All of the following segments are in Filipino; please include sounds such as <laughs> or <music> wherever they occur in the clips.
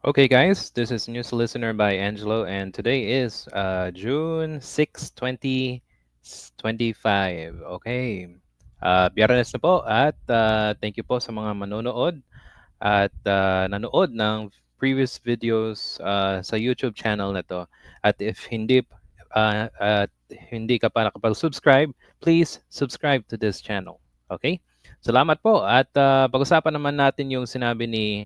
Okay, guys, this is News Listener by Angelo, and today is uh, June 6, 2025. Okay. Uh, biyernes na po at uh, thank you po sa mga manonood at uh, nanood ng previous videos uh, sa YouTube channel na to. At if hindi uh, at hindi ka pa nakapag-subscribe, please subscribe to this channel. Okay? Salamat po. At uh, pag-usapan naman natin yung sinabi ni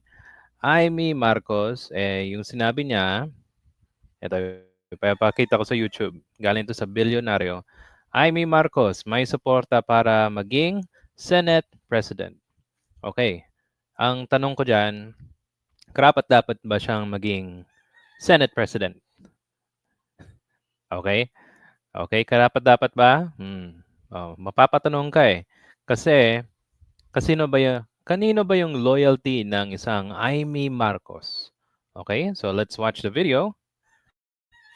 Amy Marcos, eh, yung sinabi niya, ito, ipapakita ko sa YouTube, galing to sa bilyonaryo, Amy Marcos, may suporta para maging Senate President. Okay. Ang tanong ko dyan, karapat dapat ba siyang maging Senate President? Okay? Okay, karapat dapat ba? Hmm. Oh, mapapatanong ka eh. Kasi, kasino ba yung, kanino ba yung loyalty ng isang Amy Marcos? Okay, so let's watch the video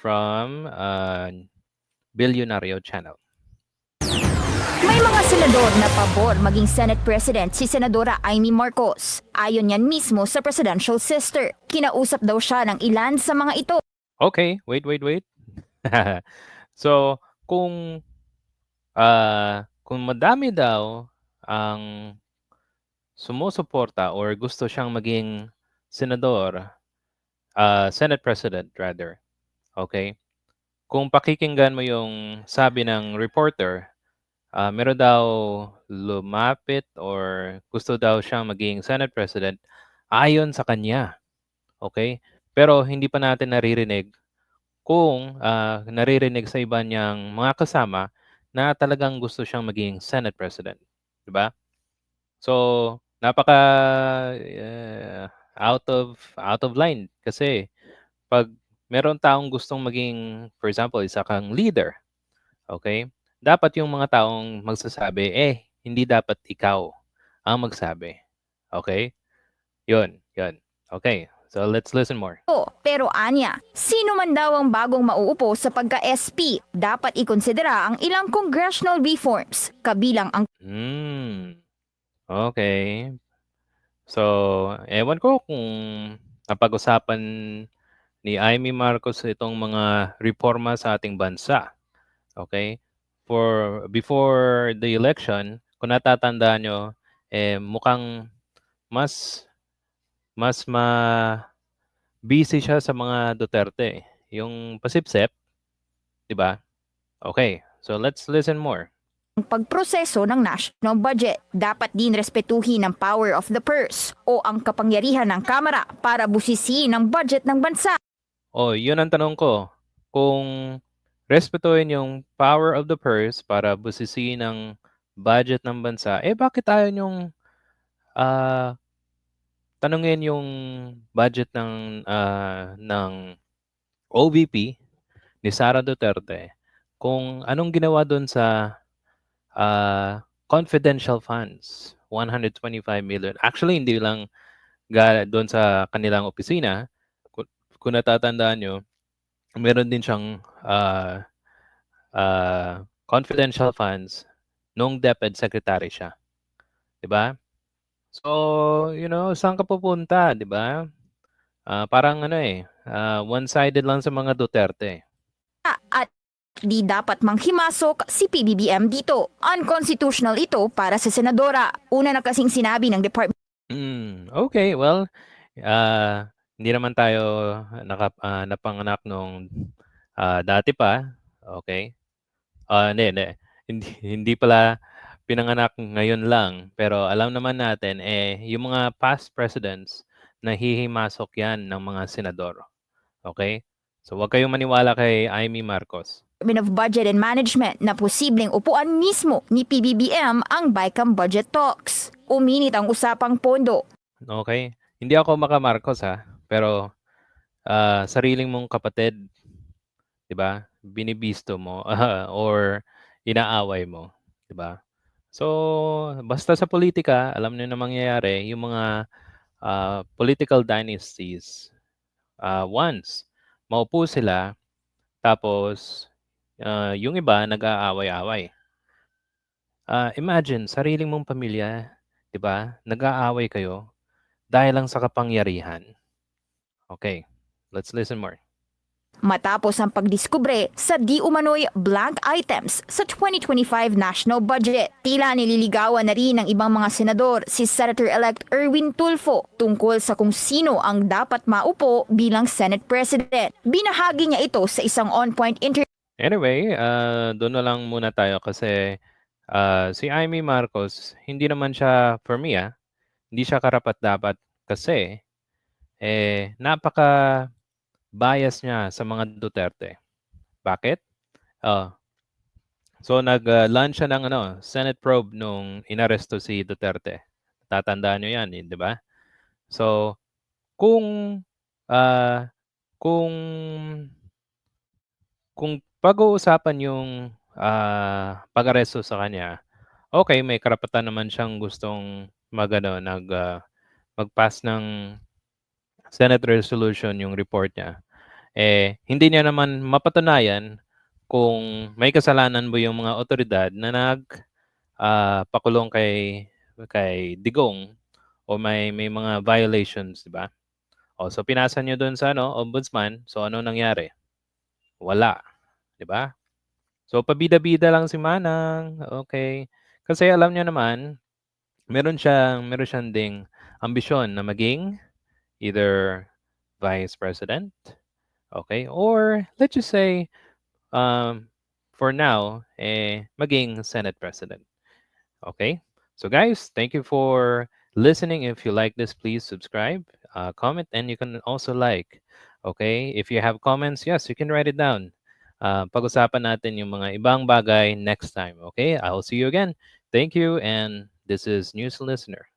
from uh, Billionario Channel. May mga senador na pabor maging Senate President si Senadora Amy Marcos. Ayon yan mismo sa presidential sister. Kinausap daw siya ng ilan sa mga ito. Okay, wait, wait, wait. <laughs> so, kung uh, kung madami daw ang sumusuporta or gusto siyang maging senador, uh, Senate President rather, okay? Kung pakikinggan mo yung sabi ng reporter, uh, meron daw lumapit or gusto daw siyang maging Senate President ayon sa kanya. Okay? Pero hindi pa natin naririnig kung uh, naririnig sa iba niyang mga kasama na talagang gusto siyang maging Senate President. Diba? So, napaka uh, out of out of line. Kasi pag meron taong gustong maging for example isa kang leader okay? Dapat yung mga taong magsasabi eh hindi dapat ikaw ang magsabi. Okay? Yun yun. Okay so let's listen more. Pero anya, sino man daw ang bagong mauupo sa pagka-SP, dapat ikonsidera ang ilang congressional reforms, kabilang ang Hmm. Okay. So, ewan ko kung napag-usapan ni Amy Marcos itong mga reforma sa ating bansa. Okay? For before the election, kung natatandaan nyo, eh, mukhang mas mas ma busy siya sa mga Duterte. Yung pasipsep, di ba? Okay. So let's listen more. Pagproseso ng national budget. Dapat din respetuhin ang power of the purse o ang kapangyarihan ng Kamara para busisiin ang budget ng bansa. Oh, yun ang tanong ko. Kung respetuhin yung power of the purse para busisiin ang budget ng bansa, eh bakit tayo yung uh, tanungin yung budget ng uh, ng OVP ni Sara Duterte kung anong ginawa doon sa uh, confidential funds, 125 million. Actually, hindi lang doon sa kanilang opisina. Kung, kung natatandaan nyo, meron din siyang uh, uh, confidential funds nung DepEd secretary siya. 'Di ba? So, you know, saan ka pupunta, 'di ba? Uh, parang ano eh, uh, one-sided lang sa mga Duterte. Di dapat manghimasok si PBBM dito. Unconstitutional ito para sa senadora. Una na kasing sinabi ng department. Mm, okay, well, uh, hindi naman tayo naka, uh, napanganak nung uh, dati pa. Okay? Uh, hindi, hindi. Hindi, hindi pala pinanganak ngayon lang. Pero alam naman natin, eh, yung mga past presidents, nahihimasok yan ng mga senador. Okay? So, huwag kayong maniwala kay Amy Marcos. Department of Budget and Management na posibleng upuan mismo ni PBBM ang BICAM budget talks. Uminit ang usapang pondo. Okay? Hindi ako maka Marcos ha, pero uh, sariling mong kapatid, 'di ba? Binibisto mo uh, <laughs> or inaaway mo, 'di ba? So, basta sa politika, alam niyo na mangyayari yung mga uh, political dynasties. Uh, once maupo sila, tapos uh, yung iba nag-aaway-away. Uh, imagine, sariling mong pamilya, di ba? Nag-aaway kayo dahil lang sa kapangyarihan. Okay, let's listen more. Matapos ang pagdiskubre sa di umano'y blank items sa 2025 national budget, tila nililigawan na rin ng ibang mga senador si Senator-elect Erwin Tulfo tungkol sa kung sino ang dapat maupo bilang Senate President. Binahagi niya ito sa isang on-point interview Anyway, uh, doon na lang muna tayo kasi uh, si Amy Marcos, hindi naman siya, for me ah, hindi siya karapat-dapat kasi eh, napaka bias niya sa mga Duterte. Bakit? Oh. So nag-launch siya ng ano, Senate probe nung inaresto si Duterte. Tatandaan niyo 'yan, eh, 'di ba? So kung ah kung kung pag-uusapan yung ah, pag-aresto sa kanya, okay, may karapatan naman siyang gustong magano nag ah, mag-pass ng Senate resolution yung report niya. Eh hindi niya naman mapatunayan kung may kasalanan ba yung mga otoridad na nag ah, pakulong kay kay Digong o may may mga violations, 'di ba? O so pinasa niyo doon sa ano, ombudsman, so ano nangyari? Wala, 'di ba? So pabida-bida lang si Manang, okay. Kasi alam niya naman, meron siyang meron siyang ding ambisyon na maging either vice president, okay, or let's just say um, for now, eh, maging Senate President. Okay? So guys, thank you for listening. If you like this, please subscribe, uh, comment, and you can also like. Okay? If you have comments, yes, you can write it down. Uh, pag-usapan natin yung mga ibang bagay next time. Okay? I'll see you again. Thank you, and this is News Listener.